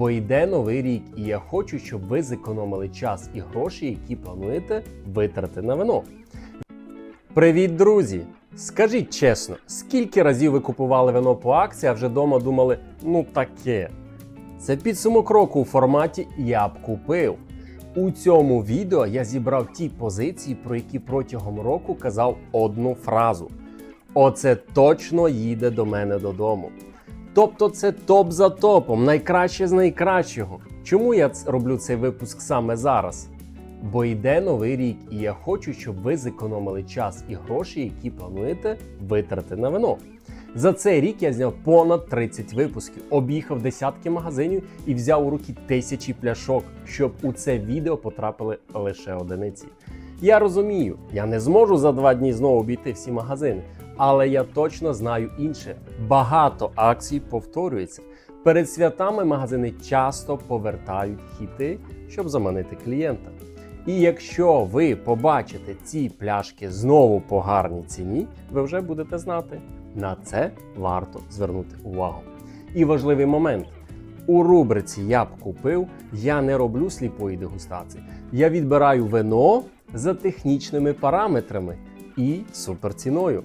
Бо йде новий рік, і я хочу, щоб ви зекономили час і гроші, які плануєте витратити на вино. Привіт, друзі! Скажіть чесно, скільки разів ви купували вино по акції, а вже вдома думали, ну таке. Це підсумок року у форматі Я б купив. У цьому відео я зібрав ті позиції, про які протягом року казав одну фразу: Оце точно їде до мене додому. Тобто це топ за топом, найкраще з найкращого. Чому я роблю цей випуск саме зараз? Бо йде новий рік, і я хочу, щоб ви зекономили час і гроші, які плануєте витратити на вино. За цей рік я зняв понад 30 випусків, об'їхав десятки магазинів і взяв у руки тисячі пляшок, щоб у це відео потрапили лише одиниці. Я розумію, я не зможу за два дні знову обійти всі магазини, але я точно знаю інше. Багато акцій повторюється. Перед святами магазини часто повертають хіти, щоб заманити клієнта. І якщо ви побачите ці пляшки знову по гарній ціні, ви вже будете знати, на це варто звернути увагу. І важливий момент. У рубриці Я б купив я не роблю сліпої дегустації. Я відбираю вино за технічними параметрами і суперціною,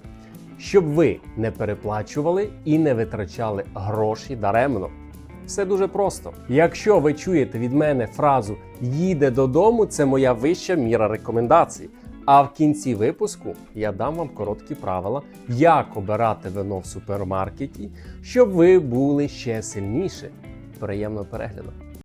щоб ви не переплачували і не витрачали гроші даремно. Все дуже просто. Якщо ви чуєте від мене фразу їде додому, це моя вища міра рекомендацій. А в кінці випуску я дам вам короткі правила, як обирати вино в супермаркеті, щоб ви були ще сильніше. Приємного перегляду!